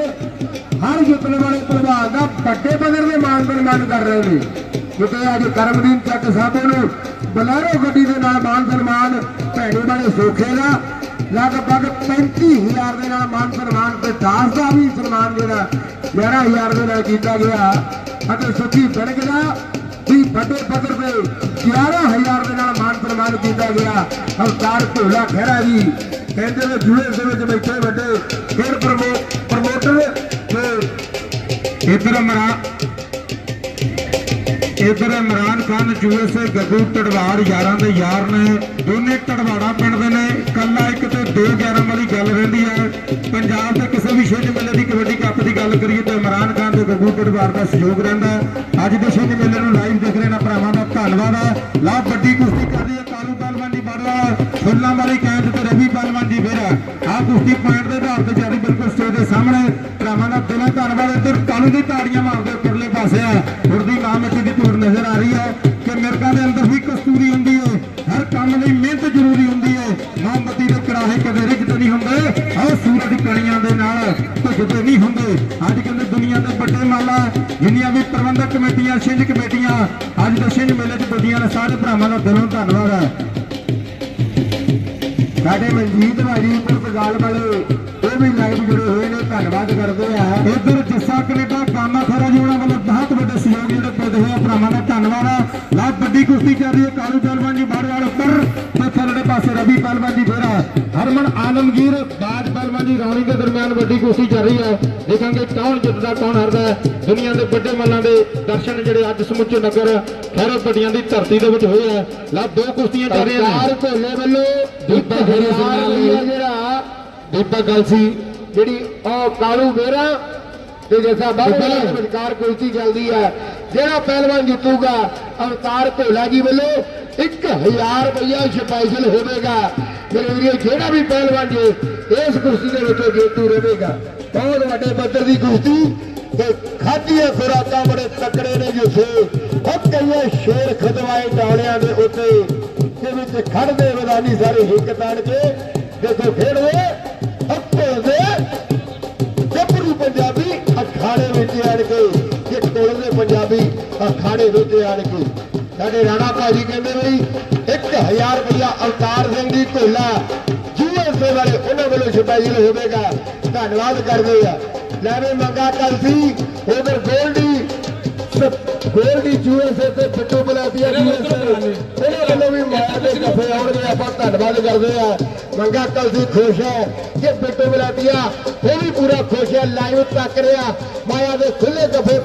ਹਰ ਜਿੱਤਣ ਵਾਲੇ ਪ੍ਰਭਾਵ ਦਾ ਵੱਡੇ ਪੱਧਰ ਤੇ ਮਾਨ ਸਨਮਾਨ ਕਰ ਰਹੇ ਨੇ। ਕਿਉਂਕਿ ਅੱਜ ਕਰਮਦੀਨ ਚੱਕ ਸਾਹਿਬ ਨੂੰ ਬਲੈਰੋ ਗੱਡੀ ਦੇ ਨਾਲ ਮਾਨ ਸਨਮਾਨ, ਭੈਣੇ ਵਾਲੇ ਸੋਖੇ ਦਾ ਲਗਭਗ 35000 ਦੇ ਨਾਲ ਮਾਨ ਸਨਮਾਨ ਤੇ ਦਾਸ ਦਾ ਵੀ ਸਨਮਾਨ ਜਿਹੜਾ 11000 ਦੇ ਨਾਲ ਕੀਤਾ ਗਿਆ। ਅਤੇ ਸੁਖੀ ਬੜਕ ਦਾ ਵੀ ਵੱਡੇ ਪੱਧਰ ਤੇ 11000 ਦੇ ਨਾਲ ਮਾਨ ਸਨਮਾਨ ਕੀਤਾ ਗਿਆ। ਅਵਤਾਰ ਢੋਲਾ ਖਹਿਰਾ ਜੀ, ਕਹਿੰਦੇ ਨੇ ਜੂਏ ਦੇ ਵਿੱਚ ਬੈਠੇ ਵੱਡੇ ਖੇਡ ਪ੍ਰਮੋ, ਪ੍ਰਮੋਟਰ ਇਧਰ ਇਮਰਾਨ ਇਧਰ ਇਮਰਾਨ ਖਾਨ ਯੂਐਸਏ ਗੱਗੂ ਟੜਵਾੜ ਯਾਰਾਂ ਦੇ ਯਾਰ ਨੇ। ਦੋਨੇ ਟੜਵਾੜਾ ਪਿੰਡ ਦੇ ਨੇ। ਕੱਲਾ ਇੱਕ ਤੇ 2 11 ਵਾਲੀ ਗੱਲ ਰਹਿੰਦੀ ਹੈ। ਪੰਜਾਬ ਦੇ ਕਿਸੇ ਵੀ ਛੇਜ ਮੇਲੇ ਦੀ ਕਬੱਡੀ ਕੱਪ ਦੀ ਗੱਲ ਕਰੀਏ ਤਾਂ ਇਮਰਾਨ ਖਾਨ ਤੇ ਗੱਗੂ ਟੜਵਾੜ ਦਾ ਸਹਿਯੋਗ ਰਹਿੰਦਾ ਅੱਜ ਦੇ ਛੇਜ ਮੇਲੇ ਨੂੰ ਲਾਈਵ ਦੇਖ ਰਹੇ ਨਾ ਭਰਾਵਾਂ ਦਾ ਧੰਨਵਾਦ ਹੈ। ਲਾ ਵੱਡੀ ਕੁਸ਼ਤੀ ਕਰ ਰਹੀ ਹੈ ਕਾਲੂ ਪਹਿਲਵਾਨ ਦੀ ਬੜਵਾ। ਫੁੱਲਾਂ ਵਾਲੀ ਕੈਂਟ ਤੇ ਰਵੀ ਪਹਿਲਵਾਨ ਦੀ ਫੇਰ। ਆਹ ਕੁਸ਼ਤੀ ਪੁਆਇੰਟ ਦੇ ਆਧਾਰ ਤੇ ਜਾਰੀ ਬਿਲਕੁਲ ਸਟੇਜ ਦੇ ਸਾਹਮਣੇ। ਧੰਨਵਾਦ ਦੀ ਤਾੜੀਆਂ ਮਾਰਦੇ ਪਰਲੇ ਪਾਸੇ ਆ। ਉਰਦੀ ਮਾਂ ਦੀ ਧੂੜ ਨਜ਼ਰ ਆ ਰਹੀ ਹੈ ਕਿ ਮਿਰਗਾਂ ਦੇ ਅੰਦਰ ਵੀ ਕਸਤੂਰੀ ਹੁੰਦੀ ਹੈ ਹਰ ਕੰਮ ਲਈ ਮਿਹਨਤ ਜ਼ਰੂਰੀ ਹੁੰਦੀ ਹੈ ਮੋਮਬੱਤੀ ਦੇ ਕੜਾਹੇ ਕਦੇ ਰਿਝਦੇ ਨਹੀਂ ਹੁੰਦੇ। ਆਹ ਸੂਰਜ ਕਣੀਆਂ ਦੇ ਨਾਲ ਭੁੱਜਦੇ ਨਹੀਂ ਹੁੰਦੇ। ਅੱਜ ਕੱਲ੍ਹ ਦੁਨੀਆ ਦੇ ਵੱਡੇ ਮਾਲਾ, ਜਿੰਨੀਆਂ ਵੀ ਪ੍ਰਬੰਧਕ ਕਮੇਟੀਆਂ, ਛਿੰਝ ਕਮੇਟੀਆਂ, ਅੱਜ ਦੇ ਛਿੰਝ ਮੇਲੇ 'ਚ ਪੁੱਜੀਆਂ ਨੇ ਸਾਰੇ ਭਰਾਵਾਂ ਦਾ ਦਿਲੋਂ ਧੰਨਵਾਦ ਹੈ ਸਾਡੇ ਮਨਜੀਤ ਭਾਜੀ ਇਧਰ ਜੱਸਾ ਕੈਨੇਡਾ ਕਾਮਾ ਖਰਾ ਜੀ ਉਹਨਾਂ ਵੱਲੋਂ ਬਹੁਤ ਵੱਡੇ ਸਹਿਯੋਗ ਜਿਹੜੇ ਪੈਦੇ ਹੋਏ ਆ। ਭਰਾਵਾਂ ਦਾ ਧੰਨਵਾਦ ਆ। ਲਾ ਵੱਡੀ ਕੁਸ਼ਤੀ ਚੱਲ ਰਹੀ ਹੈ ਕਾਲੂ ਪਹਿਲਵਾਨ ਜੀ ਬਾੜਵਾਲ ਉੱਪਰ। ਤੇ ਥੱਲੜੇ ਪਾਸੇ ਰਵੀ ਪਹਿਲਵਾਨ ਜੀ ਫੇਰਾ ਹਰਮਨ ਆਲਮਗੀਰ ਬਾਜ ਪਹਿਲਵਾਨ ਜੀ ਰੌਣੀ ਦੇ ਦਰਮਿਆਨ ਵੱਡੀ ਕੁਸ਼ਤੀ ਚੱਲ ਰਹੀ ਹੈ। ਦੇਖਾਂਗੇ ਕੌਣ ਜਿੱਤਦਾ ਕੌਣ ਹਾਰਦਾ ਹੈ। ਦੁਨੀਆ ਦੇ ਵੱਡੇ ਮੱਲਾਂ ਦੇ ਦਰਸ਼ਨ ਜਿਹੜੇ ਅੱਜ ਸਮੁੱਚੇ ਨਗਰ ਖੈਰੋ ਪੱਟੀਆਂ ਦੀ ਧਰਤੀ ਦੇ ਵਿੱਚ ਹੋਏ ਆ। ਲਾ ਦੋ ਕੁਸ਼ਤੀਆਂ ਚੱਲ ਰਹੀਆਂ ਨੇ। ਸਰਕਾਰ ਭੋਲੇ ਵੱਲੋਂ ਦੀਪਾ ਖੇੜਾ ਸਰਕਾਰ ਸਿੰਘ ਵੱਲੋਂ ਜਿਹੜਾ ਦੀਪਕ ਗੱਲ ਸੀ। ਜਿਹੜੀ ਉਹ ਕਾਲੂ ਵੇਰਾ ਤੇ ਜੈਸਾ ਦੇ ਵਿਚਕਾਰ ਕੁਸ਼ਤੀ ਚੱਲਦੀ ਹੈ ਜਿਹੜਾ ਪਹਿਲਵਾਨ ਜਿੱਤੂਗਾ ਅਵਤਾਰ ਭੋਲਾ ਜੀ ਵੱਲੋਂ 1000 ਰੁਪਇਆ ਸਪੈਸ਼ਲ ਹੋਵੇਗਾ। ਮੇਰੇ ਵੀਰੋ ਜਿਹੜਾ ਵੀ ਪਹਿਲਵਾਨ ਜੇ ਇਸ ਕੁਸ਼ਤੀ ਦੇ ਵਿੱਚ ਜੇਤੂ ਰਹੇਗਾ। ਬਹੁਤ ਵੱਡੇ ਪੱਧਰ ਦੀ ਕੁਸ਼ਤੀ ਤੇ ਖਾਧੀਆਂ ਖੁਰਾਕਾਂ ਬੜੇ ਤਕੜੇ ਨੇ ਜਿਸੇ ਉਹ ਕਈਆਂ ਸ਼ੇਰ ਖਦਵਾਏ ਡਾਉਣਿਆਂ ਦੇ ਉੱਤੇ ਦੇ ਵਿੱਚ ਖੜਦੇ ਮੈਦਾਨੀ ਸਾਰੇ ਹਿੱਕ ਤਾਣ ਕੇ ਦੇਖੋ ਖੇਡਦੇ ਅਖਾੜੇ ਵਿੱਚ ਆਣ ਕੇ। ਸਾਡੇ ਰਾਣਾ ਭਾਜੀ ਕਹਿੰਦੇ ਬਈ 1000 ਰੁਪਇਆ ਅਵਤਾਰ ਸਿੰਘ ਦੀ ਢੋਲਾ ਯੂਐਸਏ ਵਾਲੇ ਉਹਨਾਂ ਵੱਲੋਂ ਸਪੈਸ਼ਲ ਹੋਵੇਗਾ। ਧੰਨਵਾਦ ਕਰਦੇ ਆ। ਲੈ ਵੀ ਮੰਗਾ ਕਲਸੀ ਉਧਰ ਗੋਲਡੀ ਗੋਲਡੀ ਯੂਐਸਏ ਤੇ ਬਿੱਟੂ ਬਲਾਦੀਆ ਯੂਐਸਏ ਉਹਨਾਂ ਵੱਲੋਂ ਵੀ ਮਾਇਆ ਦੇ ਕਫੇ ਆਉਣਗੇ ਆਪਾਂ ਧੰਨਵਾਦ ਕਰਦੇ ਆ। ਮੰਗਾ ਕਲਸੀ ਖੁਸ਼ ਹੈ ਕਿ ਬਿੱਟੂ ਬਲਾਦੀਆ ਉਹ ਵੀ ਪੂਰਾ ਖੁਸ਼ ਹੈ ਲਾਈਵ ਤੱਕ ਰਿਹਾ। ਮਾਇਆ ਦੇ ਖੁੱਲੇ ਕਫੇ